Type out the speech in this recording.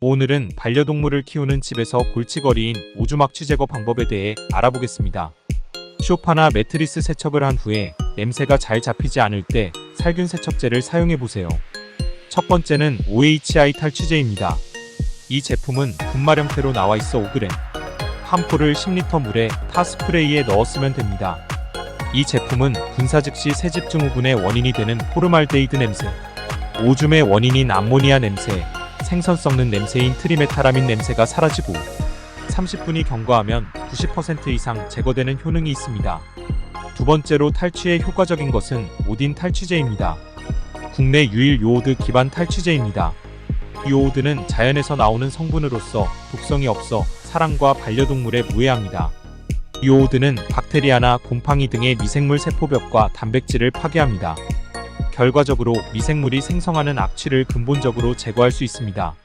오늘은 반려동물을 키우는 집에서 골칫거리인 오주막 취 제거 방법에 대해 알아보겠습니다. 쇼파나 매트리스 세척을 한 후에 냄새가 잘 잡히지 않을 때 살균 세척제를 사용해 보세요. 첫 번째는 OHI 탈취제입니다. 이 제품은 분말 형태로 나와 있어 5g. 한 포를 10리터 물에 타 스프레이에 넣었으면 됩니다. 이 제품은 분사 즉시 새집 증후군의 원인이 되는 포르말데이드 냄새, 오줌의 원인인 암모니아 냄새, 생선 썩는 냄새인 트리메타라민 냄새가 사라지고 30분이 경과하면 90% 이상 제거되는 효능이 있습니다. 두 번째로 탈취에 효과적인 것은 오딘 탈취제입니다. 국내 유일 요오드 기반 탈취제입니다. 요오드는 자연에서 나오는 성분으로서 독성이 없어 사람과 반려동물에 무해합니다. 요오드는 박테리아나 곰팡이 등의 미생물 세포벽과 단백질을 파괴합니다. 결과적으로 미생물이 생성하는 악취를 근본적으로 제거할 수 있습니다.